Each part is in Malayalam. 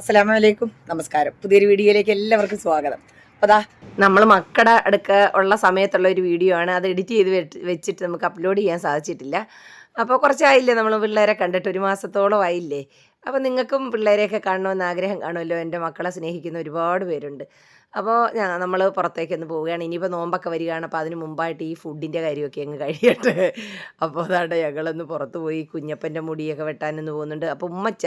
അസ്സലാമു അലൈക്കും നമസ്കാരം. പുതിയൊരു വീഡിയോയിലേക്ക് എല്ലാവർക്കും സ്വാഗതം. അപ്പോൾ അതാ നമ്മൾ മക്കളുടെ അടുക്ക ഉള്ള സമയത്തുള്ള ഒരു വീഡിയോ ആണ്. അത് എഡിറ്റ് ചെയ്ത് വെച്ചിട്ട് നമുക്ക് അപ്ലോഡ് ചെയ്യാൻ സാധിച്ചിട്ടില്ല. അപ്പോൾ കുറച്ചായില്ലേ നമ്മൾ പിള്ളേരെ കണ്ടിട്ട്? ഒരു മാസത്തോളം ആയില്ലേ? അപ്പോൾ നിങ്ങൾക്കും പിള്ളേരെയൊക്കെ കാണണമെന്ന് ആഗ്രഹം കാണുമല്ലോ? എന്റെ മക്കളെ സ്നേഹിക്കുന്ന ഒരുപാട് പേരുണ്ട്. അപ്പോൾ ഞാൻ നമ്മൾ പുറത്തേക്കൊന്ന് പോവുകയാണ്. ഇനിയിപ്പോൾ നോമ്പൊക്കെ വരികയാണ്. അപ്പോൾ അതിന് മുമ്പായിട്ട് ഈ ഫുഡിന്റെ കാര്യമൊക്കെ അങ്ങ് കഴിയട്ടെ. അപ്പോൾ അതാണ്ട് ഞങ്ങളൊന്ന് പുറത്ത് പോയി കുഞ്ഞപ്പന്റെ മുടിയൊക്കെ വെട്ടാനൊന്ന് പോകുന്നുണ്ട്. അപ്പോൾ ഉമ്മച്ച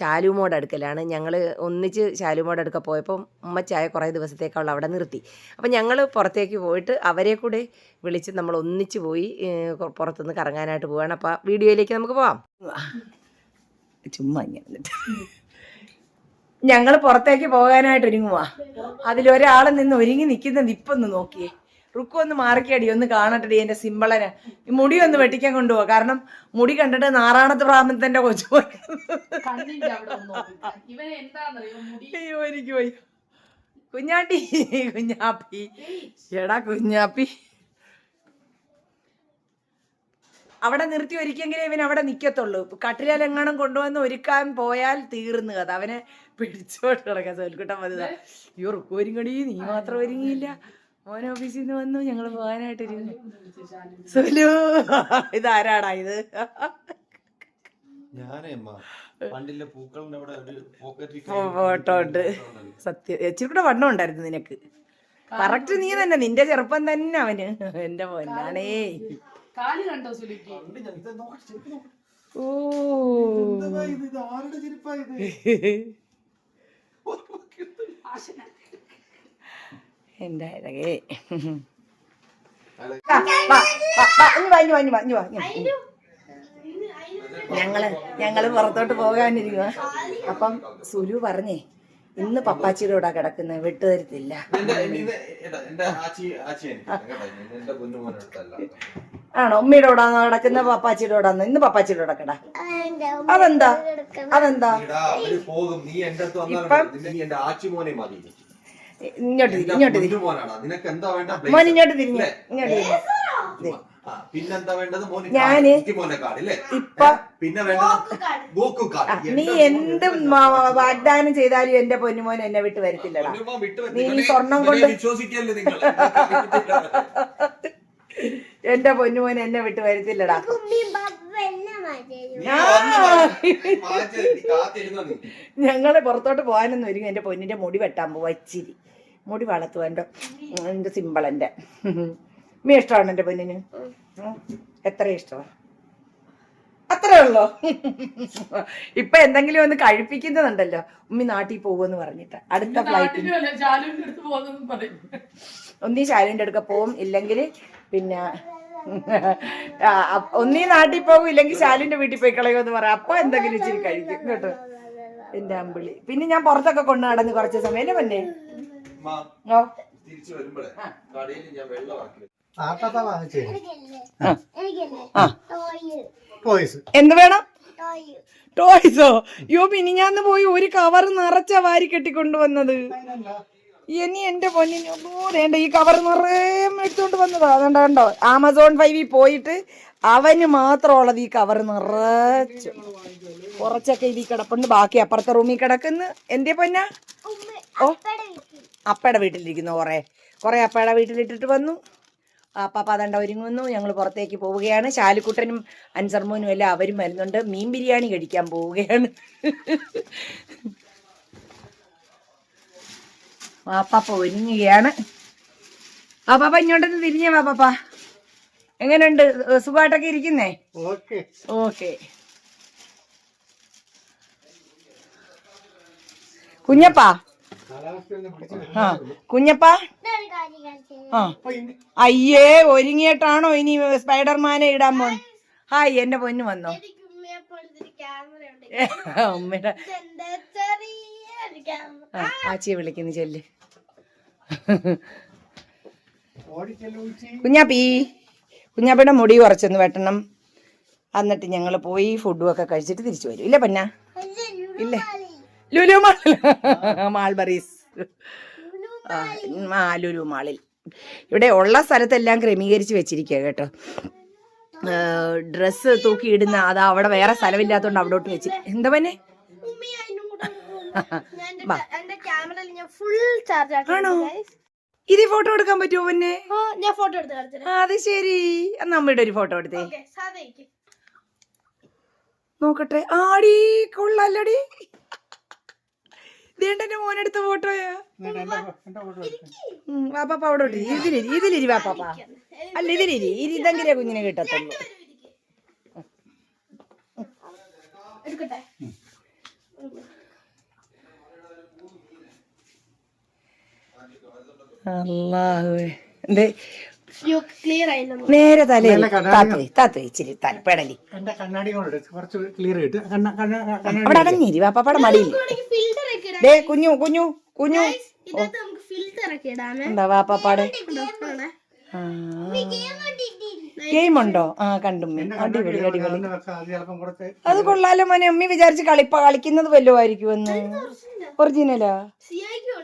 ശാലുമോട് അടുക്കലാണ്. ഞങ്ങൾ ഒന്നിച്ച് ശാലുമോട് അടുക്ക പോയപ്പോൾ ഉമ്മച്ചായ കുറേ ദിവസത്തേക്കുള്ള അവിടെ നിർത്തി. അപ്പോൾ ഞങ്ങൾ പുറത്തേക്ക് പോയിട്ട് അവരെ കൂടെ വിളിച്ച് നമ്മൾ ഒന്നിച്ച് പോയി പുറത്തുനിന്ന് കറങ്ങാനായിട്ട് പോവുകയാണ്. അപ്പോൾ വീഡിയോയിലേക്ക് നമുക്ക് പോവാം. ചുമ്മാ ഇങ്ങനെ ഞങ്ങൾ പുറത്തേക്ക് പോകാനായിട്ട് ഒരുങ്ങുവാ. അതിലൊരാൾ നിന്ന് ഒരുങ്ങി നിൽക്കുന്നത് ഇപ്പൊന്ന് നോക്കിയേ. റുക്കു ഒന്ന് മാറിക്കടി ഒന്ന് കാണട്ടെടി എന്റെ സിമ്പിളന് മുടി ഒന്ന് വെട്ടിക്കാൻ കൊണ്ടുപോവാ. കാരണം മുടി കണ്ടിട്ട് നാറാണത്ത് പ്രാമത്തിന്റെ കൊച്ചു പോയി. അയ്യോ എനിക്ക് പോയി കുഞ്ഞാട്ടി കുഞ്ഞാപ്പി. എടാ കുഞ്ഞാപ്പി. അവിടെ നിർത്തി ഒരുക്കിയെങ്കിലേ ഇവൻ അവിടെ നിൽക്കത്തുള്ളൂ കട്ടിലെങ്ങാനും കൊണ്ടുവന്ന് ഒരുക്കാൻ പോയാൽ തീർന്നു കഥ. അവനെ പിടിച്ചോട്ട് കിടക്കാൻ സോൽക്കുട്ടൻ വലുതാ അയ്യോ റുക്കോരിങ്ങടി നീ മാത്രം ഒരുങ്ങിയില്ല. മോൻ ഓഫീസിൽ നിന്ന് വന്നു. ഞങ്ങൾ പോകാനായിട്ടിരുന്നു. സുലു ഇതാരാടാ ഇത്? ഞാനേ അമ്മ. പണ്ടില്ല അവിടെ ഒരു പോക്കറ്റിൽ ഫോട്ടോ ഉണ്ട്. സത്യം. ഇച്ചിരി കൂടെ വണ്ണം ഉണ്ടായിരുന്നു നിനക്ക്. കറക്റ്റ് നീ തന്നെ. നിന്റെ ചെറുപ്പം തന്നെ അവന്. എന്റെ മോനാണേ കാൽ കണ്ടോ സുലിക്ക് ഉണ്ട് ഞാൻ. ഇത് നോക്ക്, ചെരുപ്പ് നോക്ക്. ഓ എന്റെ അഴകേ ഞങ്ങൾ ഞങ്ങൾ പുറത്തോട്ട് പോകാനിരിക്കുക അപ്പം സുരു പറഞ്ഞേ ഇന്ന് പപ്പാച്ചിയുടെ കൂടെ കിടക്കുന്നത് വിട്ടുതരത്തില്ല. ആണോ? ഉമ്മയുടെ കൂടെ കിടക്കുന്ന പപ്പാച്ചിയുടെ കൂടെ ഇന്ന് പപ്പാച്ചിയുടെ കൂടെ കിടാ. അതെന്താ? അതെന്താ? എടാ, അവർ പോകും. നീ എന്റെ അടുത്ത് വന്നാൽ ഇപ്പം- നിന്നെ നീ ആച്ചി മോനെ മതി. ഇങ്ങോട്ട് തിരി ഇങ്ങോട്ട് തിരി. മോനാടാ. നിനക്ക് എന്താ വേണ്ട മോൻ ഇങ്ങോട്ട് തിരിഞ്ഞു ഇങ്ങോട്ട് തിരിഞ്ഞ് പിന്നെന്താ വേണ്ടത്? ഞാൻ ഇപ്പൊ പിന്നെ വേണ്ടത്? നീ എന്ത് വാഗ്ദാനം ചെയ്താലും എന്റെ പൊന്നുമോൻ എന്നെ വിട്ട് വരത്തില്ലടാ. നീ സ്വർണം കൊണ്ട് എന്റെ പൊന്നുമോൻ എന്നെ വിട്ട് വരത്തില്ലടാ. ഞങ്ങളെ പുറത്തോട്ട് പോകാനൊന്നും ഒരുങ്ങി. എന്റെ പൊന്നിന്റെ മുടി വെട്ടാൻ പോവാ ഇച്ചിരി. മുടി വളർത്തുവാന്റെ എന്റെ എന്റെ സിമ്പിളന്റെ ഉമ്മ ഇഷ്ടമാണ് എന്റെ പൊന്നിന് എത്ര ഇഷ്ടമാണ് അത്രേ ഉള്ളോ? ഇപ്പൊ എന്തെങ്കിലും ഒന്ന് കഴിപ്പിക്കുന്നുണ്ടല്ലോ. ഉമ്മി നാട്ടിൽ പോകുമെന്ന് പറഞ്ഞിട്ട്. അടുത്ത ഫ്ലൈറ്റ് ഒന്നീ ശാലുവിന്റെ അടുക്ക പോവും. ഇല്ലെങ്കിൽ പിന്നെ ഒന്നീ നാട്ടിൽ പോകും ഇല്ലെങ്കിൽ ശാലുവിന്റെ വീട്ടിൽ പോയി കളയുമെന്ന് പറയാം. അപ്പൊ എന്തെങ്കിലും ഇച്ചിരി കഴിക്കും. കേട്ടോ? എന്റെ അമ്പിളി. പിന്നെ ഞാൻ പുറത്തൊക്കെ കൊണ്ടു നടന്ന് കുറച്ച് സമയം. എന്നെ പൊന്നെ? ഓ. തിരിച്ചു വരുമ്പോഴേ കടയിൽ ഞാൻ വെള്ളം എന്ത് വേണം? ടോയ്സോ യോ മിനിഞ്ഞാന്ന് പോയി ഒരു കവർ നിറച്ച വാരി കെട്ടിക്കൊണ്ടുവന്നത്. ഇനി എന്റെ പൊന്നിന് ഈ കവർ നിറയെ എടുത്തോണ്ട് വന്നതാ. അതുകൊണ്ട് കണ്ടോ ആമസോൺ ഫൈവിൽ പോയിട്ട് അവന് മാത്രമുള്ളത് ഈ കവർ നിറച്ച്. കുറച്ചൊക്കെ ഇതിൽ കിടപ്പുണ്ട്. ബാക്കി അപ്പുറത്തെ റൂമിൽ കിടക്കുന്നു. എന്റെ പൊന്ന? ഓ. അപ്പയുടെ വീട്ടിലിരിക്കുന്നു കുറെ. കുറെ അപ്പയുടെ വീട്ടിലിട്ടിട്ട് വന്നു. അപ്പാപ്പ അതണ്ട ഒരുങ്ങുന്നു. ഞങ്ങൾ പുറത്തേക്ക് പോവുകയാണ്. ചാലിക്കുട്ടനും അൻസർമോനും എല്ലാം അവരും വരുന്നുണ്ട്. മീൻ ബിരിയാണി കഴിക്കാൻ പോവുകയാണ്. വാപ്പാപ്പ ഒരുങ്ങുകയാണ്. ആ പാപ്പ ഇങ്ങോട്ടൊന്ന് തിരിഞ്ഞേ വാപ്പാപ്പ എങ്ങനെയുണ്ട് സുഖമായിട്ടൊക്കെ ഇരിക്കുന്നേ? ഓക്കെ. കുഞ്ഞപ്പാ ആ കുഞ്ഞപ്പാ? ആ. അയ്യേ ഒരുങ്ങിയിട്ടാണോ ഇനി സ്പൈഡർമാനെ ഇടാൻ പോ ഹായ് എന്റെ പൊന്നു വന്നോ. അമ്മയുടെ ആ, ആച്ചിയെ വിളിക്കുന്നു ചെല്ല്. കുഞ്ഞാപ്പി കുഞ്ഞാപ്പിയുടെ മുടി കുറച്ചൊന്ന് വെട്ടണം. എന്നിട്ട് ഞങ്ങൾ പോയി ഫുഡും ഒക്കെ കഴിച്ചിട്ട് തിരിച്ചു വരും. ഇല്ല പന്ന? ഇല്ലേ? ലുലു മാൾ മാൾബറീസ്. ആ ലുലു മാളിൽ. ഇവിടെ ഉള്ള സ്ഥലത്തെല്ലാം ക്രമീകരിച്ച് വെച്ചിരിക്കുക കേട്ടോ. ഡ്രസ്സ് തൂക്കി ഇടുന്ന അത് അവിടെ വേറെ സ്ഥലമില്ലാത്തതുകൊണ്ട് അവിടോട്ട് വെച്ച്. എന്താ പന്നെ ആണോ? ഇത് ഫോട്ടോ എടുക്കാൻ പറ്റുമോ പിന്നെ ഞാൻ ഫോട്ടോ എടുത്ത് അത് ശരി. അമ്മയുടെ ഒരു ഫോട്ടോ എടുത്തേ. നോക്കട്ടെ. ആടി കൊള്ളാലടി. ദേണ്ടന്റെ മോനെടുത്ത ഫോട്ടോയാ വാപ്പാപ്പ അവിടെ ഇട്ട് ഇതിലിരി ഇതിലിരി വാപ്പാപ്പ അല്ല ഇതിലിരി ഇരി ഇതെങ്കിലേ കുഞ്ഞിനെ കിട്ടത്തുള്ളൂ. എടുക്കട്ടെ? അല്ലാഹുവേ എന്തേ നേരെ കണ്ണാടി താത്തുവേ താത്തുവേ ഇച്ചിരി തല പെടലി. എന്റെ കണ്ണാടി കൊണ്ട് കുറച്ച് ക്ലിയർ കിട്ടും കണ്ണ കണ്ണ കണ്ണാടി അവിടെ അടങ്ങിരി പാപ്പാടെ മടിയിൽ ദേ കുഞ്ഞു കുഞ്ഞു കുഞ്ഞു. എന്താ വാപ്പാടെ. ഗെയിം ഉണ്ടോ? ആ. കണ്ടു അടിപൊളി അടിപൊളി. അത് കൊള്ളാലോ മോനെ. അമ്മി വിചാരിച്ച് കളിപ്പ കളിക്കുന്നത് വല്ലതും ആയിരിക്കുമെന്ന് ഒറിജിനലാ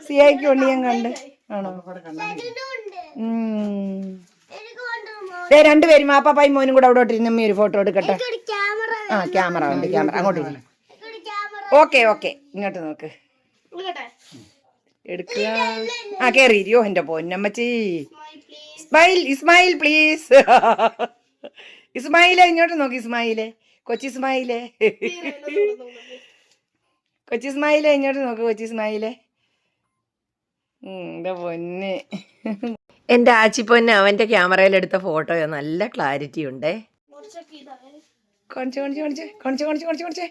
സിയായിക്കുണ്ട് ഞാൻ കണ്ട്. ആണോ? രണ്ടുപേരും മാപ്പാപ്പായും മോനും കൂടെ അവിടെ ഇരുന്ന് ഒരു ഫോട്ടോ എടുക്കട്ടെ. ആ ക്യാമറ ഉണ്ട് ക്യാമറ. അങ്ങോട്ട് ഓക്കെ ഓക്കെ. ഇങ്ങോട്ട് നോക്ക്. എടുക്കുക ആ കേറിയിരിയോ എന്റെ പൊന്നമ്മച്ചി. Smile please Ismail Ismail please ഇസ്മായിലെ ഇങ്ങോട്ട് നോക്ക് ഇസ്മായിലെ കൊച്ചി ഇസ്മായിലെ കൊച്ചി ഇസ്മായിലെ ഇങ്ങോട്ട് നോക്ക് കൊച്ചി ഇസ്മായിലെ ഉം, എന്റെ പൊന്ന്. എന്റെ ആച്ചിപ്പൊന്നെ അവന്റെ ക്യാമറയിൽ എടുത്ത ഫോട്ടോയോ നല്ല ക്ലാരിറ്റി ഉണ്ട്. കാണിച്ച് കാണിച്ച് കാണിച്ച് കാണിച്ച് കാണിച്ച് കാണിച്ച് കാണിച്ച്.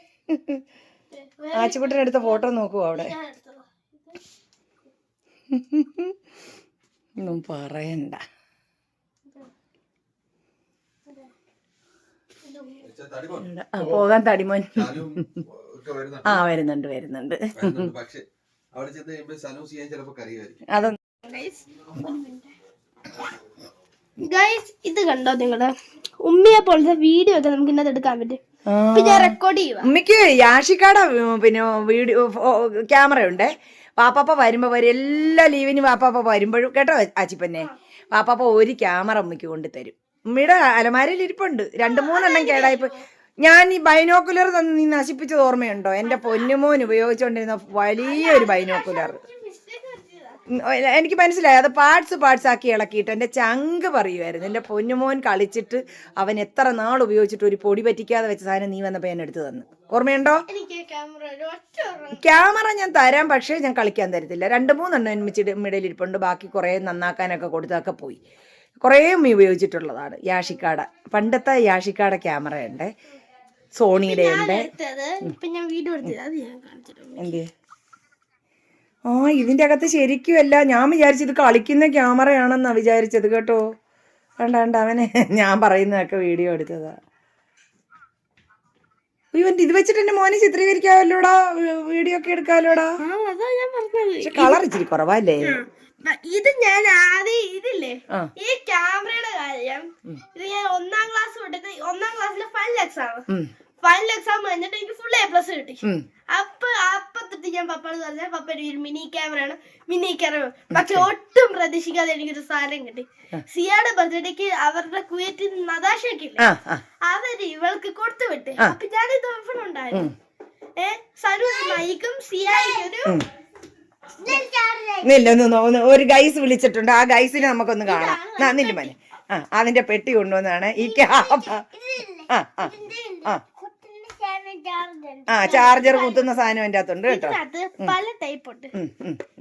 എടുത്ത ഫോട്ടോ നോക്കൂ അവിടെ. ഒന്നും പറയണ്ട. പോകാൻ തടിമോൻ ആ വരുന്നുണ്ട് വരുന്നുണ്ട്. അതൊന്നും ഗൈസ് ഇത് കണ്ടോ നിങ്ങൾ? ഉമ്മിയെ പോലത്തെ വീഡിയോ ഒക്കെ നമുക്ക് ഇന്നത് എടുക്കാൻ പറ്റും. ഇപ്പൊ ഞാൻ റെക്കോർഡ് ചെയ്യുക ഉമ്മയ്ക്ക് യാഷിക്കാടെ പിന്നെ വീഡിയോ ക്യാമറ ഉണ്ടേ വാപ്പാപ്പ വരുമ്പോ വരും എല്ലാ ലീവിനും വാപ്പാപ്പ വരുമ്പോഴും കേട്ടോ ആച്ചിപ്പന്നെ? വാപ്പാപ്പ ഒരു ക്യാമറ ഉമ്മയ്ക്ക് കൊണ്ട് തരും ഉമ്മയുടെ അലമാരയിൽ ഇരിപ്പുണ്ട്. രണ്ട് മൂന്നെണ്ണം കേടായിപ്പോ. ഞാൻ ഈ ബൈനോക്കുലർ തന്ന് നീ നശിപ്പിച്ചത് ഓർമ്മയുണ്ടോ? എന്റെ പൊന്നുമോൻ ഉപയോഗിച്ചുകൊണ്ടിരുന്ന വലിയൊരു ബൈനോക്കുലർ എനിക്ക് മനസ്സിലായി. അത് പാർട്സ് പാർട്സ് ആക്കി ഇളക്കിയിട്ട് എന്റെ ചങ്ക് പറയുമായിരുന്നു എന്റെ പൊന്നുമോൻ കളിച്ചിട്ട് അവൻ എത്ര നാൾ ഉപയോഗിച്ചിട്ട് ഒരു പൊടി പറ്റിക്കാതെ വെച്ച സാധനം നീ വന്നപ്പോൾ ഞാൻ എടുത്തു തന്നു. ഓർമ്മയുണ്ടോ? ക്യാമറ ഞാൻ തരാം പക്ഷേ ഞാൻ കളിക്കാൻ തരത്തില്ല. രണ്ട് മൂന്നെണ്ണം ഒരുമിച്ച് മിടയിൽ ഇരിപ്പുണ്ട്. ബാക്കി കുറേ നന്നാക്കാനൊക്കെ കൊടുത്തൊക്കെ പോയി. കുറേ ഉമ്മി ഉപയോഗിച്ചിട്ടുള്ളതാണ്. യാഷിക്കാട. പണ്ടത്തെ യാഷിക്കാട ക്യാമറ ഉണ്ട് സോണിയുടെ ഉണ്ട് എടുത്തത് ഇപ്പൊ ഞാൻ വീഡിയോ എടുത്തത് അത് ഞാൻ കാണിച്ചിട്ടുണ്ട് എന്ത് ആ ഇതിന്റെ അകത്ത് ശരിക്കുമല്ല. ഞാൻ വിചാരിച്ചത് കളിക്കുന്ന ക്യാമറയാണെന്നാണ് വിചാരിച്ചത് കേട്ടോ. കണ്ട കണ്ട അവനെ ഞാൻ പറയുന്നതൊക്കെ വീഡിയോ എടുത്തതാ. ഇവൻ ഇത് വെച്ചിട്ട് എന്റെ മോനെ ചിത്രീകരിക്കാമല്ലോടാ വീഡിയോ ഒക്കെ എടുക്കാമല്ലോടാ പക്ഷെ കളർ ഇച്ചിരി കുറവല്ലേ? ഇത് ഞാൻ ആദ്യം ഇതില്ലേ? ഈ ക്യാമറയുടെ കാര്യം ഇത് ഞാൻ ഒന്നാം ക്ലാസ് തൊട്ടിട്ട് ഒന്നാം ക്ലാസ്സിലെ ഫൈനൽ എക്സാം ഫൈനൽ എക്സാം കഴിഞ്ഞിട്ട് എനിക്ക് ഫുൾ എ പ്ലസ് കിട്ടി. അപ്പൊ അപ്പത്തിട്ട് ഞാൻ പപ്പാട് പറഞ്ഞ പപ്പയുടെ ഒരു മിനി ക്യാമറ ആണ് മിനി ക്യാമറ. പക്ഷെ ഒട്ടും പ്രതീക്ഷിക്കാതെ എനിക്കൊരു സാധനം കിട്ടി. സിയാടെ ബർത്ത്ഡേക്ക് അവരുടെ കുവൈറ്റിൽ നദാശയൊക്കെ ഇല്ലേ അവർ ഇവൾക്ക് കൊടുത്തു വിട്ടെ. അപ്പൊ ഞാനിത് ഉണ്ടായിരുന്നു. ഏ സനു മൈക്കും സിയായിക്കൊരു ഒരു ഗൈസ് വിളിച്ചിട്ടുണ്ട്. ആ ഗൈസിനെ നമുക്കൊന്ന് കാണാം. നന്ദി നില്ല മോനെ. ആ അതിന്റെ പെട്ടി കൊണ്ടുവന്നാണ് ഈ ക്യാമ ആ ആ. ആ. ആ ചാർജർ കുത്തുന്ന സാധനം എന്റെ അകത്തുണ്ട് കേട്ടോ. പല ടൈപ്പ് ഉണ്ട്.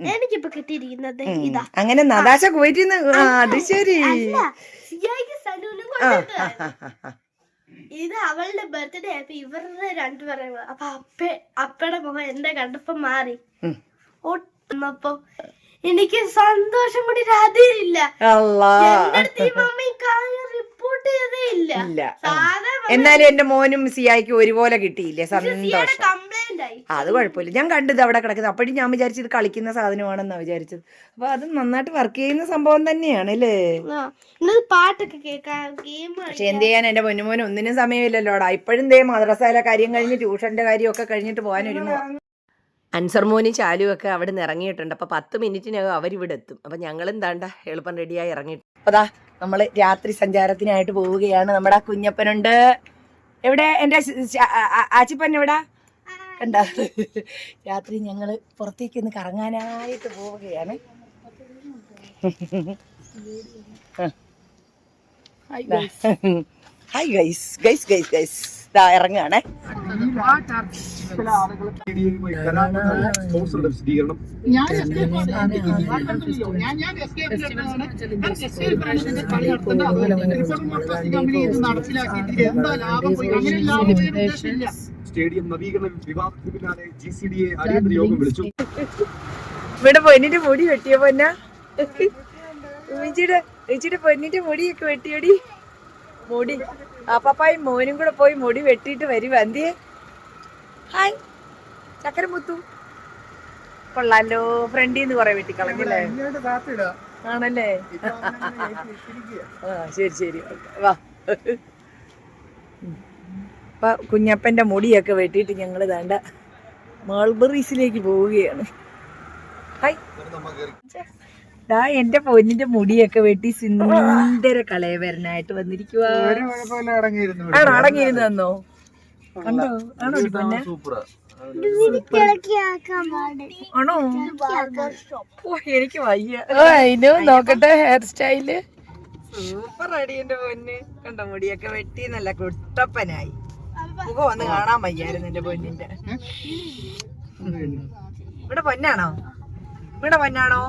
എനിക്കിപ്പോ കിട്ടിയിരിക്കുന്നത് ഇതാ. അങ്ങനെ നദാശ പോയിട്ടിന്ന് അത് ശരി. ഇത് അവളുടെ ബർത്ത്ഡേ ആയപ്പോ ഇവരുടെ രണ്ടുപേരും. അപ്പൊ അപ്പ അപ്പയുടെ മുഖം എന്റെ കണ്ടപ്പോ മാറി. ഉം. ഒന്നപ്പോ എനിക്ക് സന്തോഷം കൂടി മമ്മി ചെയ്തേ ഇല്ല. ഇല്ല സാധാ എന്നാലും എന്റെ മോനും സിയായിക്ക് ഒരുപോലെ കിട്ടിയില്ലേ? സന്തോഷം. അത് കുഴപ്പമില്ല. ഞാൻ കണ്ടത് അവിടെ കിടക്കുന്നത്. അപ്പോഴും ഞാൻ വിചാരിച്ചത് ഇത് കളിക്കുന്ന സാധനമാണെന്നാ വിചാരിച്ചത്. അപ്പൊ അത് നന്നായിട്ട് വർക്ക് ചെയ്യുന്ന സംഭവം തന്നെയാണ് അല്ലേ? പാട്ടൊക്കെ കേൾക്കാം പക്ഷെ എന്ത് ചെയ്യാൻ എന്റെ പൊന്നുമോൻ ഒന്നിനും സമയമില്ലല്ലോടാ. ഇപ്പോഴും ദേ മദ്രസയിലെ കാര്യം കഴിഞ്ഞ് ട്യൂഷന്റെ കാര്യമൊക്കെ കഴിഞ്ഞിട്ട് പോകാൻ മോനും ചാലും ഒക്കെ അവിടെ നിന്ന് ഇറങ്ങിയിട്ടുണ്ട്. അപ്പൊ പത്ത് മിനിറ്റിനകം അവരിവിടെ എത്തും അപ്പൊ ഞങ്ങൾ താണ്ട എളുപ്പം റെഡിയായി ഇറങ്ങിയിട്ട്. അപ്പൊ ദാ നമ്മൾ രാത്രി സഞ്ചാരത്തിനായിട്ട് പോവുകയാണ്. നമ്മുടെ ആ കുഞ്ഞപ്പനുണ്ട്. എവിടെ? ആ- ആച്ചിപ്പൻ എവിടാ? കണ്ട? രാത്രി ഞങ്ങൾ പുറത്തേക്ക് ഒന്ന് കറങ്ങാനായിട്ട് പോവുകയാണ്. Hi guys guys guys guys ഇറങ്ങുകയാണേ. Stadium ഇവിടെ പൊന്നിന്റെ മുടി വെട്ടിയ പൊന്ന? ഉച്ചിയുടെ ഉമ്മച്ചിയുടെ പൊന്നിന്റെ മുടിയൊക്കെ വെട്ടിയടി? മുടി. അപ്പാപ്പായും മോനും കൂടെ പോയി മുടി വെട്ടിയിട്ട് വരും അന്തിയെ ഹായ്. ചക്കര മുത്തു കൊള്ളാലോ ഫ്രണ്ടിൽ നിന്ന് കുറെ വെട്ടിക്കളഞ്ഞല്ലേ ആണല്ലേ? ആ ശരി ശരി. വാ. അപ്പൊ കുഞ്ഞപ്പന്റെ മുടിയൊക്കെ വെട്ടിയിട്ട് ഞങ്ങൾ വേണ്ട മാൾബറീസിലേക്ക് പോവുകയാണ്. ഹായ്. ദാ എന്റെ പൊന്നിന്റെ മുടിയൊക്കെ വെട്ടി സുന്ദര കളയവരനായിട്ട് വന്നിരിക്കുക അടങ്ങിയിരുന്നു തന്നോ കണ്ടോ? ആണോ ഈ പൊന്നെ സൂപ്പറാ ആണോ? ഓ എനിക്ക് വയ്യ. അതിന് നോക്കട്ടെ ഹെയർ സ്റ്റൈൽ സൂപ്പർ അടി എന്റെ പൊന്ന്. കണ്ടോ മുടിയൊക്കെ വെട്ടി നല്ല കുട്ടപ്പനായി. മുഖം ഒന്ന് കാണാൻ വയ്യായിരുന്നു എന്റെ പൊന്നിന്റെ. ഇവിടെ പൊന്നാണോ? ഇവിടെ പൊന്നാണോ?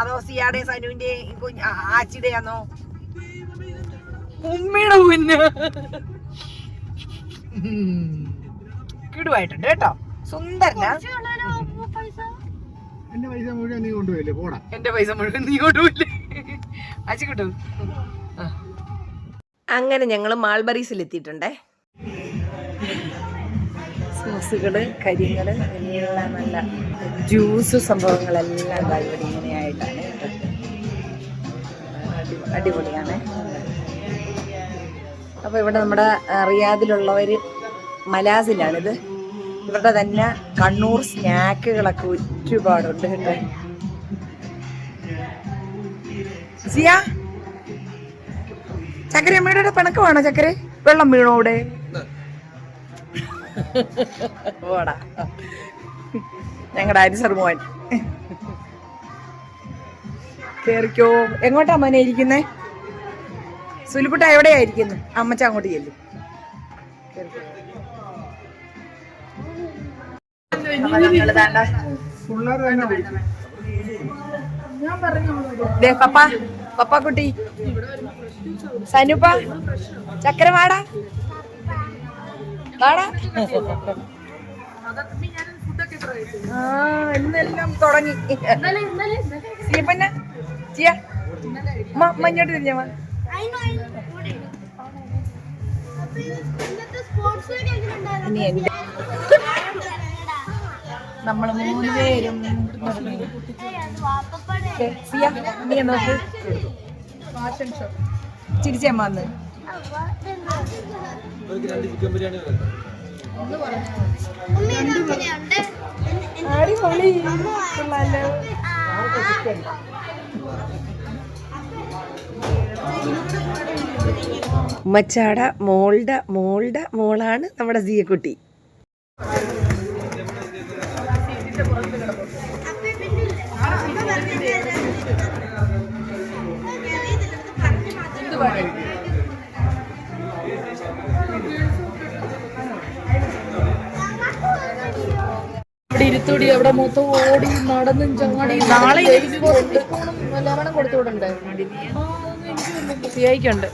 അതോ സിയാടെ സനുവിന്റെ കുഞ്ഞ് ആച്ചിയുടെ ആണോ? ഉമ്മയുടെ പൊന്ന് കിടുവായിട്ടുണ്ട് കേട്ടോ. സുന്ദരനാ. എന്റെ പൈസ മുഴുവൻ നീ കൊണ്ടുപോയില്ലേ? പോടാ. എന്റെ പൈസ മുഴുവൻ നീ കൊണ്ടുപോയില്ലേ? അയച്ചു കിട്ടും. അങ്ങനെ ഞങ്ങൾ മാൾബറീസിൽ എത്തിയിട്ടുണ്ടേ സോസുകൾ കരിങ്ങൾ എല്ലാം നല്ല ജ്യൂസ് സംഭവങ്ങളെല്ലാം ഇവിടെ ഇങ്ങനെയായിട്ടാണ് അടി- അടിപൊളിയാണ്. അപ്പോൾ ഇവിടെ നമ്മുടെ റിയാദിലുള്ളവർ മലാസിലാണിത്. ഇവരുടെ തന്നെ കണ്ണൂർ സ്നാക്കുകളൊക്കെ ഒരുപാടുണ്ട് കേട്ടോ. സിയ? ചക്കര അമ്മയുടെ പിണക്ക് വേണോ ചക്കര? വെള്ളം വീണോ ഇവിടെ ഓടാ ഞങ്ങളുടെ അരിസർ മോൻ. കേറിക്കോ. എങ്ങോട്ടാ മോനെ ഇരിക്കുന്നേ? സുലിപ്പുട്ട എവിടെയാ ഇരിക്കുന്നത് അമ്മച്ച അങ്ങോട്ട് ചെല്ലും. പപ്പാ പപ്പ. കുട്ടി സനുപ്പ. ചക്കര വാടാ വാടാ ആ ഇന്നെല്ലാം തുടങ്ങി. സീപ്പന്ന ചിയ. മഞ്ഞോട്ട് തിരിഞ്ഞ ഇനി എന്റെ നമ്മൾ മൂന്ന് പേരും ചിരിച്ചമ്മ ഒരു രണ്ട് ചിക്കൻ ബിരിയാണി വേണ്ട? അടിപൊളി. കൊള്ളാലോ. ഉമ്മച്ചാട മോളുടെ മോളുടെ മോളാണ് നമ്മുടെ സിയക്കുട്ടി. ഇവിടെ ഇരുത്തൂടി അവിടെ മൊത്തം ഓടി നടന്നും ചാടി നാളെ ലവണം കൊടുത്തു. വിടണ്ടേ? സിയായിക്കുണ്ട്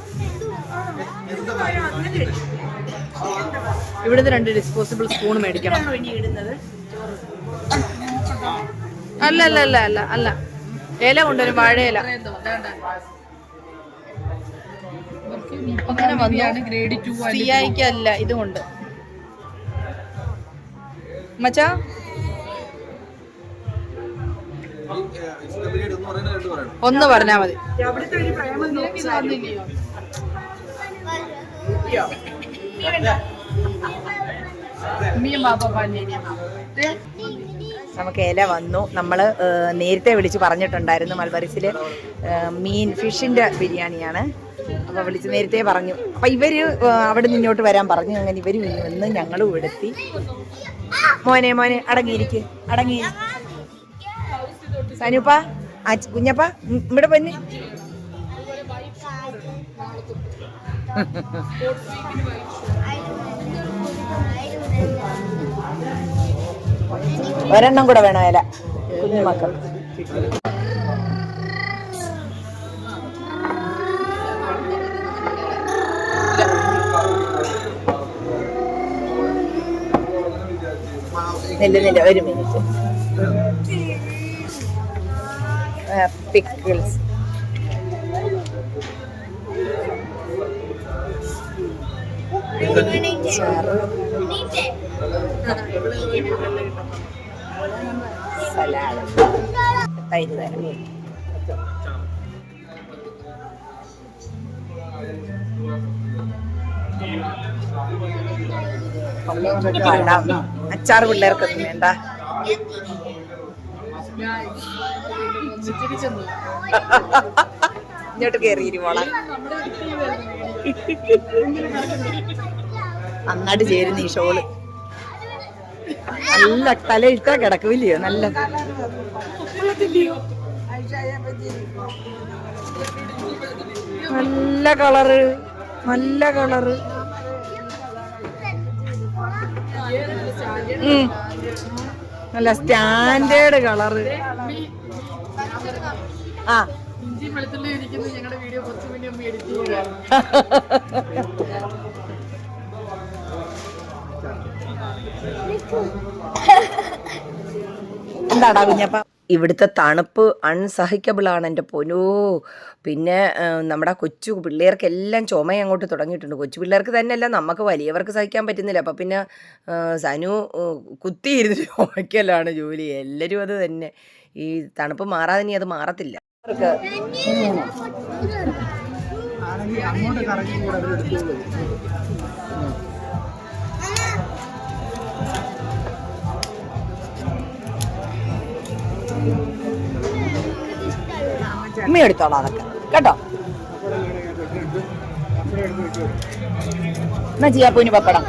ഇവിടുന്ന് രണ്ട് ഡിസ്പോസിബിൾ സ്പൂൺ മേടിക്കണം. അല്ല അല്ല അല്ല അല്ല അല്ല. ഇല കൊണ്ടുവരും വാഴയില. അങ്ങനെ വന്നു? സിയായിക്കല്ല ഇതുകൊണ്ട്. മച്ചാ? ഒന്ന് പറഞ്ഞാ മതി. നമുക്ക് ഇല വന്നു. നമ്മൾ നേരത്തെ വിളിച്ച് പറഞ്ഞിട്ടുണ്ടായിരുന്നു മൽബറിസിൽ മീൻ ഫിഷിന്റെ ബിരിയാണിയാണ്. അപ്പോൾ വിളിച്ച് നേരത്തെ പറഞ്ഞു. അപ്പോൾ ഇവർ അവിടെ നിന്നോട്ട് വരാൻ പറഞ്ഞു. അങ്ങനെ ഇവർ വന്ന് ഞങ്ങളും എടുത്തി മോനെ മോനെ അടങ്ങിയിരിക്കും. അടങ്ങി. സനുപ്പ ആ കുഞ്ഞപ്പ ഇവിടെ പൊന്നെ ഒരെണ്ണം കൂടെ വേണോ ഇല കുഞ്ഞുമക്കൾ നില്ല നില്ല. ഒരു മിനിറ്റ്. പിക്കിൾസ് സലാഡ് തൈര് തരാം അച്ചാറ് പിള്ളേർക്കൊന്നും വേണ്ട ഇങ്ങോട്ട് കയറി മോളെ. അങ്ങോട്ട് ചേരുന്നു ഈ ഷോൾ. നല്ല തല ഇട്ടാ കിടക്കില്ലയോ നല്ല. നല്ല കളറ് നല്ല കളറ്. നല്ല സ്റ്റാൻഡേർഡ് കളറ്. ആ. ഇഞ്ചി വെളുത്തുള്ളി ഇരിക്കുന്ന. ഞങ്ങളുടെ വീഡിയോ കുറച്ച് മുന്നേ ഒന്ന് എഡിറ്റ് ചെയ്യുക എന്താടാ കുഞ്ഞപ്പ? ഇവിടുത്തെ തണുപ്പ് അൺസഹിക്കബിൾ ആണ് എന്റെ പൊനോ പിന്നെ നമ്മുടെ കൊച്ചു പിള്ളേർക്കെല്ലാം ചുമ അങ്ങോട്ട് തുടങ്ങിയിട്ടുണ്ട്. കൊച്ചു പിള്ളേർക്ക് തന്നെയല്ല നമുക്ക് വലിയവർക്ക് സഹിക്കാൻ പറ്റുന്നില്ല. അപ്പം പിന്നെ സനു കുത്തിയിരുന്ന് ചുമയ്ക്കലാണ് ജോലി. എല്ലാവരും അത് തന്നെ. ഈ തണുപ്പ് മാറാതെ ഇനി അത് മാറത്തില്ല. അങ്ങോട്ട് കറങ്ങി കൂടെ അവർ എടുത്തോളൂ ഉമ്മ എടുത്തോളാം അതൊക്കെ. കേട്ടോ? എന്നാ ചെയ്യാപ്പൂന് പപ്പടം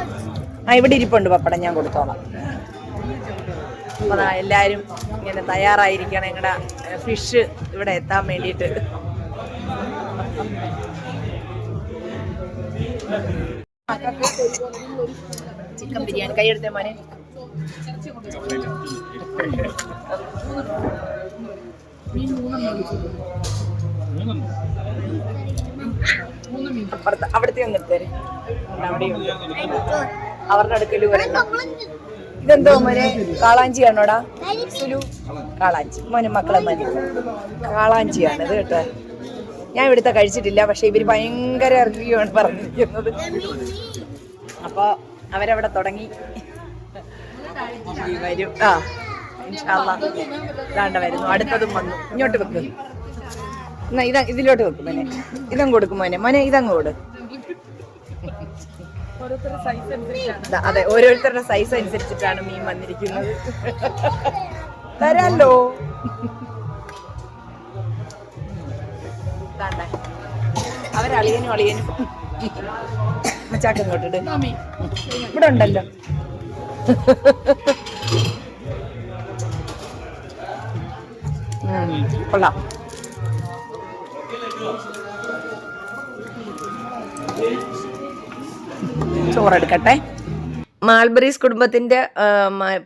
ആ ഇവിടെ ഇരിപ്പുണ്ട് പപ്പടം ഞാൻ കൊടുത്തോളാം. അപ്പൊ എല്ലാവരും ഇങ്ങനെ തയ്യാറായിരിക്കണം. ഞങ്ങളുടെ ഫിഷ് ഇവിടെ എത്താൻ വേണ്ടിയിട്ട്. ചിക്കൻ ബിരിയാണി. കൈയെടുത്തേ മോനെ. അവിടത്തെ ഒന്ന് എടുത്തേര്. അവിടെയുണ്ട് അവരുടെ അടുക്കൽ ഒരെണ്ണം ഇതെന്തോ മോനെ? കാളാഞ്ചിയാണോടാ സുലു. കാളാഞ്ചി. മോനെ മക്കളെ മോനെ കാളാഞ്ചിയാണ് ഇത് കേട്ടോ. ഞാൻ ഇവിടുത്തെ കഴിച്ചിട്ടില്ല പക്ഷെ ഇവർ ഭയങ്കര ആണ് പറഞ്ഞിരിക്കുന്നത്. അപ്പൊ അവരവിടെ തുടങ്ങി. വരും. ആ ഇതാണ്ട വരുന്നു. അടുത്തതും വന്നു. ഇങ്ങോട്ട് വെക്ക്. ഇതാ ഇതിലോട്ട് വെക്കും മോനെ. ഇതങ്ങ് കൊടുക്കും മോനെ. മോനെ ഇതങ്ങ് കൊടു. ദാ, അതെ ഓരോരുത്തരുടെ സൈസ് അനുസരിച്ചിട്ടാണ് മീൻ വന്നിരിക്കുന്നത്. തരാല്ലോ. അവരളിയനും അളിയനും. മച്ചാക്കം കൊണ്ടിട്ട് ഇവിടെ ഉണ്ടല്ലോ. കൊള്ളാം. ചോറെടുക്കട്ടെ. മാൾബറീസ് കുടുംബത്തിന്റെ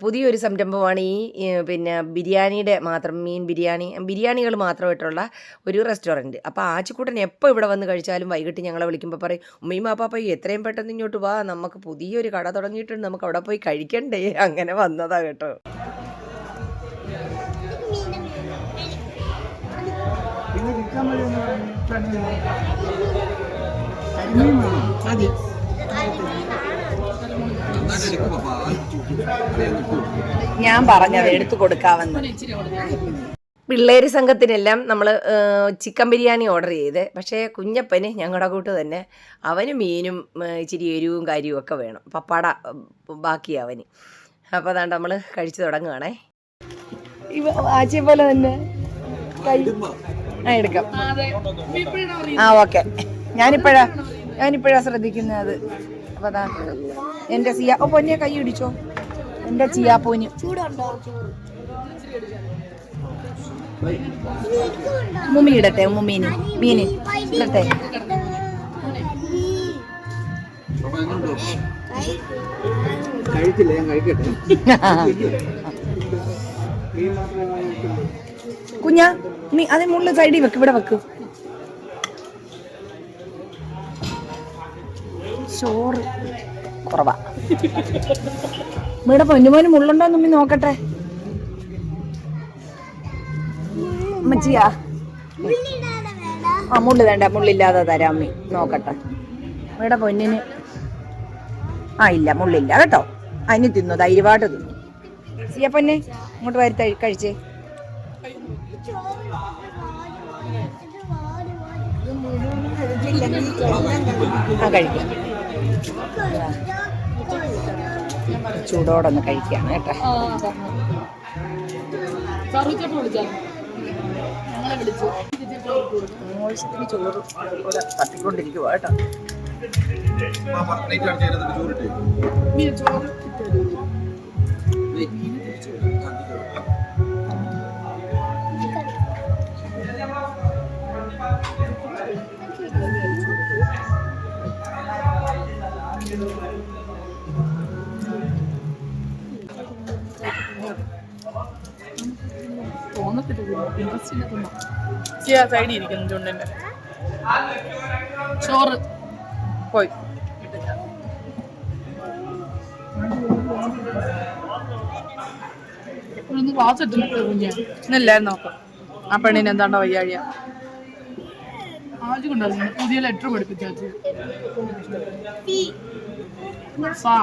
പുതിയൊരു സംരംഭമാണ് ഈ പിന്നെ ബിരിയാണിയുടെ മാത്രം മീൻ ബിരിയാണി ബിരിയാണികൾ മാത്രമായിട്ടുള്ള ഒരു റെസ്റ്റോറന്റ്. അപ്പോൾ ആച്ചിക്കൂട്ടൻ എപ്പോൾ ഇവിടെ വന്ന് കഴിച്ചാലും വൈകിട്ട് ഞങ്ങളെ വിളിക്കുമ്പോൾ പറയും ഉമ്മയും പാപ്പാപ്പ എത്രയും പെട്ടെന്ന് ഇങ്ങോട്ട് വാ നമുക്ക് പുതിയൊരു കട തുടങ്ങിയിട്ടുണ്ട് നമുക്ക് അവിടെ പോയി കഴിക്കണ്ടേ? അങ്ങനെ വന്നതാ കേട്ടോ. പിന്നെ ചിക്കൻ മതി എന്ന് പറഞ്ഞു കരിമീൻ വേണം മതി ഞാൻ പറഞ്ഞത് എടുത്തു കൊടുക്കാമെന്ന്. പിള്ളേര് സംഘത്തിനെല്ലാം നമ്മൾ ചിക്കൻ ബിരിയാണി ഓർഡർ ചെയ്ത് പക്ഷേ കുഞ്ഞപ്പന് ഞങ്ങളുടെ കൂട്ട് തന്നെ അവന് മീനും ഇച്ചിരി എരിവും കാര്യവും ഒക്കെ വേണം. പപ്പാട ബാക്കി അവന്. അപ്പോൾ അതാണ്ട് നമ്മൾ കഴിച്ചു തുടങ്ങുകയാണേ ആച്ചയെ പോലെ തന്നെ. ആ എടുക്കാം. ആ ഓക്കെ. ഞാനിപ്പോഴാ ഞാനിപ്പോഴാ ശ്രദ്ധിക്കുന്നത്. അത് അപ്പൊ അതാ എന്റെ സിയാ ഓ പൊന്നെ കൈ ഇടിച്ചോ എന്റെ ചിയാപ്പോന് മുമ്മി ഇടട്ടെ മുമ്മീന് മീന് ഇടട്ടെ. കഴിച്ചില്ല ഞാൻ കഴിക്കട്ടെ. കുഞ്ഞാ നീ അതേ മുള്ളു സൈഡിൽ വെക്ക് ഇവിടെ വെക്ക്. ചോറ് കുറവാ. ഇവിടെ പൊന്നുമോന് മുള്ളുണ്ടോ നമ്മി നോക്കട്ടെ. ആ മുള്ളു വേണ്ട മുള്ളില്ലാതെ തരാം അമ്മി. നോക്കട്ടെ. ഇവിടെ പൊന്നിന് ആ ഇല്ല മുള്ളില്ല. കേട്ടോ? അതിന് തിന്നു ധൈര്യമായിട്ട് തിന്നു. സിയ പൊന്നെ ഇങ്ങോട്ട് വരുത്ത കഴിച്ചേ. ആ കഴിക്കാം. ചൂടോടെ ഒന്ന് കഴിക്കാണ് കേട്ടോ. ആവശ്യത്തിന് ചോറ് തട്ടിക്കൊണ്ടിരിക്കുവാ കേട്ടോ. സൈഡിൽ ഇരിക്കുന്നു ചുണ്ടിന്റെ. ചോറ്. പോയി. ഒന്ന് ക്ലാസ് ഇട്ടിട്ട് കുഞ്ഞ് ഇന്നില്ലായിരുന്നു നോക്കാം. ആ പെണ്ണിന് എന്താണ്ടോ വയ്യാഴിയ ആദ്യം കൊണ്ടായിരുന്നു പുതിയ ലെറ്റർ പഠിപ്പിച്ചു സാ.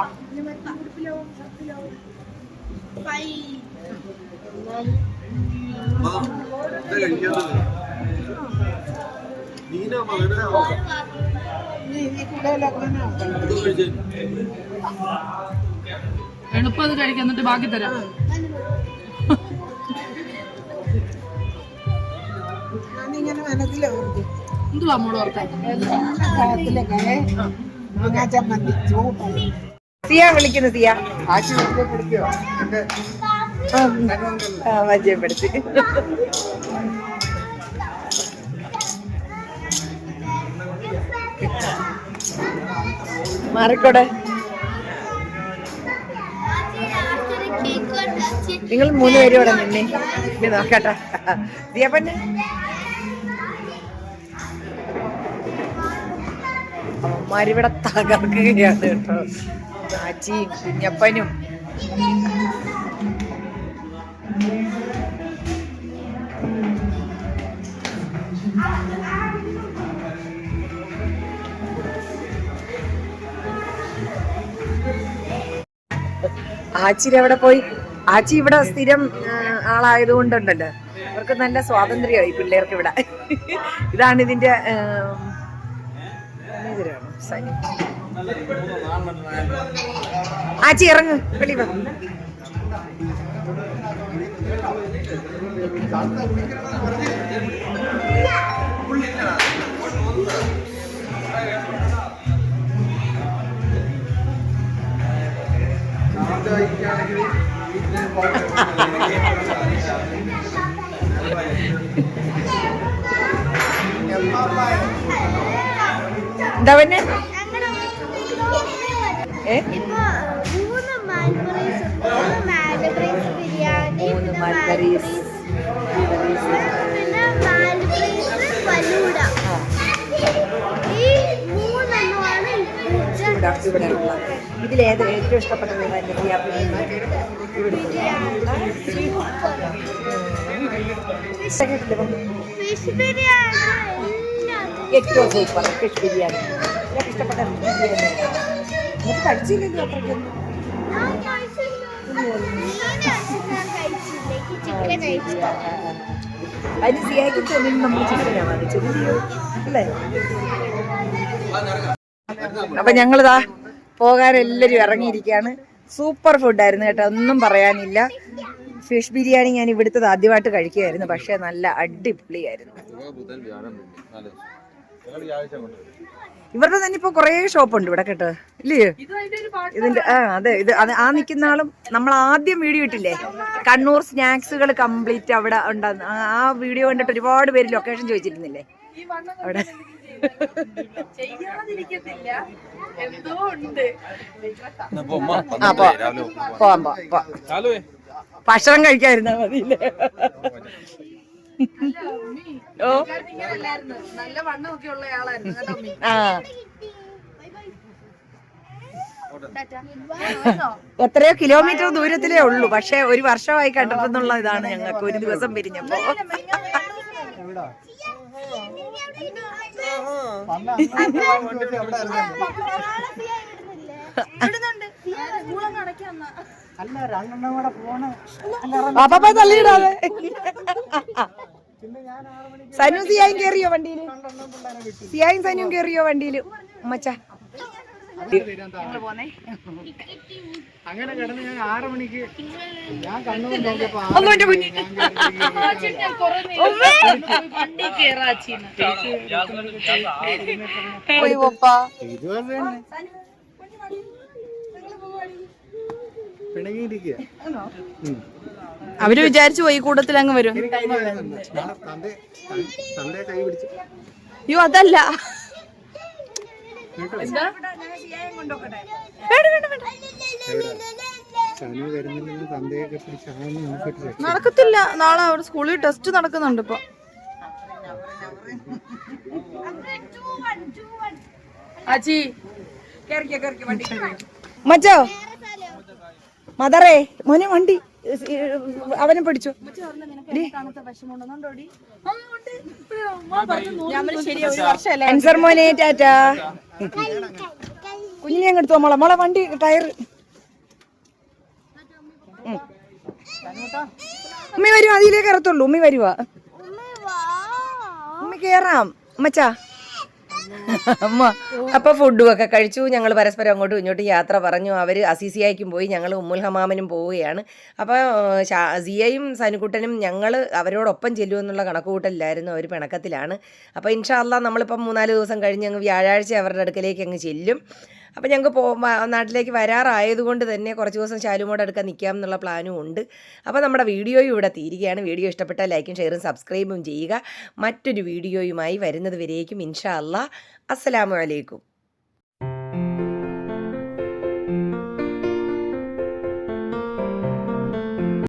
എളുപ്പം അത് കഴിക്കാം എന്നിട്ട് ബാക്കി തരാം. എന്തുവാ മോൾ ഓർക്കാൻ സിയ വിളിക്കുന്നു സിയ. ആശി വിളിക്കുക പരിചയപ്പെടുത്തി. മാറിക്കോടെ. നിങ്ങൾ മൂന്ന് പേരും ഇവിടെ നിന്നെ. ഇനി നോക്കട്ടെ. ദിയപ്പന്നെ അവന്മാരിവിടെ തകർക്കുകയാണ് കേട്ടോ. ചാച്ചിയും കുഞ്ഞപ്പനും. ആച്ചിരി അവിടെ പോയി? ആച്ചി ഇവിടെ സ്ഥിരം ആളായതുകൊണ്ടുണ്ടല്ലോ. അവർക്ക് നല്ല സ്വാതന്ത്ര്യമായി പിള്ളേർക്ക് ഇവിടെ. ഇതാണ് ഇതിന്റെ ആച്ചി ഇറങ്ങ് വെളി. എന്താ പിന്നെ? ഏ? മൂന്ന് മാൽബറീസ് ബിരിയാണി മൂന്ന് മൽബറീസ് ഉച്ച ഇവിടെ ഇവിടെ ഉള്ളത് ഇതിലേത് ഏറ്റവും ഇഷ്ടപ്പെട്ടത് ഫിഷ് ബിരിയാണി എല്ലാം ഏറ്റവും സൂപ്പർ. ഫിഷ് ബിരിയാണി എനിക്ക് ഇഷ്ടപ്പെട്ട ഫിഷ് ബിരിയാണി നമുക്ക് കഴിച്ചില്ലല്ലോ അത്രയ്ക്കൊന്നും. അതിന് സിയാക്കി തോന്നി നമ്മൾ ചിക്കനാണ് വാങ്ങിച്ചത്. അല്ലേ? അപ്പൊ ഞങ്ങളിതാ എല്ലാരും ഇറങ്ങിയിരിക്കുകയാണ്. സൂപ്പർ ഫുഡായിരുന്നു കേട്ടോ ഒന്നും പറയാനില്ല. ഫിഷ് ബിരിയാണി ഞാൻ ഇവിടുത്തെ ആദ്യമായിട്ട് കഴിക്കുകയായിരുന്നു പക്ഷേ നല്ല അടിപൊളിയായിരുന്നു. ഇവരുടെ തന്നെ ഇപ്പൊ കുറേ ഷോപ്പുണ്ട് ഇവിടെ കേട്ടോ ഇല്ലയോ? ഇതിന്റെ ആ അതെ ഇത് അത് ആ നിൽക്കുന്ന ആളും നമ്മൾ ആദ്യം വീഡിയോ ഇട്ടില്ലേ? കണ്ണൂർ സ്നാക്സുകൾ കംപ്ലീറ്റ് അവിടെ ഉണ്ടായിരുന്നു ആ- ആ വീഡിയോ കണ്ടിട്ട് ഒരുപാട് പേര് ലൊക്കേഷൻ ചോദിച്ചിരുന്നില്ലേ? അവിടെ. ചെയ്യാതിരിക്കത്തില്ല. എന്തോ ഉണ്ട്. ആ പോ. പോവാം പോ പോ. ഭക്ഷണം കഴിക്കാതിരുന്നാ മതിയില്ലേ? ഓ. നല്ല വണ്ണമൊക്കെ ഉള്ള ആളായിരുന്നു കേട്ടോ. ആ. എത്രയോ കിലോമീറ്റർ ദൂരത്തിലേ ഉള്ളൂ. പക്ഷെ ഒരു വർഷമായി കണ്ടിട്ടെന്നുള്ള ഇതാണ് ഞങ്ങൾക്ക്. ഒരു ദിവസം പിരിഞ്ഞപ്പോ. തള്ളിയിടാതെ. സനു സിയായും കേറിയോ വണ്ടിയിൽ? സിയായും സനുവും കേറിയോ വണ്ടിയിൽ? ഉമ്മച്ച. അങ്ങനെ കിടന്ന് ഞാൻ ആറ് മണിക്ക് ഞാൻ കണ്ണൂർ നോക്കിയപ്പോ ഇതുപോലെ തന്നെ പിണങ്ങിയിരിക്കുക അവർ വിചാരിച്ചു പോയി കൂട്ടത്തിൽ അങ്ങ് വരും അയ്യോ അതല്ല നടക്കത്തില്ല. നാളെ അവിടെ സ്കൂളിൽ ടെസ്റ്റ് നടക്കുന്നുണ്ട് ഇപ്പൊ. ആച്ചി മച്ചോ മദറേ മോനെ വണ്ടി അവനെ പിടിച്ചു. അൻസർ മോനെ ടാറ്റാ. കുഞ്ഞിനെ അങ്ങ് എടുത്തോ മോളെ. മോളെ വണ്ടി ടയർ ഉമ്മി വരുവാ അതിലേ കയറത്തുള്ളൂ ഉമ്മി വരുവാ. ഉമ്മി കേറാം. അമ്മച്ചാ അമ്മ അപ്പൊ ഫുഡും ഒക്കെ കഴിച്ചു. ഞങ്ങൾ പരസ്പരം അങ്ങോട്ടും ഇങ്ങോട്ടും യാത്ര പറഞ്ഞു. അവർ അസിസിയായിക്കും പോയി. ഞങ്ങൾ ഉമ്മുൽ ഹമാമിനും പോവുകയാണ്. അപ്പോൾ സിയയും സനുക്കുട്ടനും ഞങ്ങൾ അവരോടൊപ്പം ചെല്ലുമെന്നുള്ള കണക്കുകൂട്ടലിലായിരുന്നു അവർ പിണക്കത്തിലാണ്. അപ്പോൾ ഇൻഷാല്ല നമ്മളിപ്പം മൂന്നാൽ ദിവസം കഴിഞ്ഞ് അങ്ങ് വ്യാഴാഴ്ച അവരുടെ അടുക്കലേക്ക് അങ്ങ് ചെല്ലും. അപ്പോൾ ഞങ്ങൾക്ക് പോ നാട്ടിലേക്ക് വരാറായതുകൊണ്ട് തന്നെ കുറച്ച് ദിവസം ശാലുമോടെ അടുക്കാൻ നിൽക്കാം എന്നുള്ള പ്ലാനും ഉണ്ട്. അപ്പോൾ നമ്മുടെ വീഡിയോയും ഇവിടെ തീരുകയാണ്. വീഡിയോ ഇഷ്ടപ്പെട്ടാൽ ലൈക്കും ഷെയറും സബ്സ്ക്രൈബും ചെയ്യുക. മറ്റൊരു വീഡിയോയുമായി വരുന്നത് വരേക്കും ഇൻഷാ അല്ലാ അസ്സലാമു അലൈക്കും.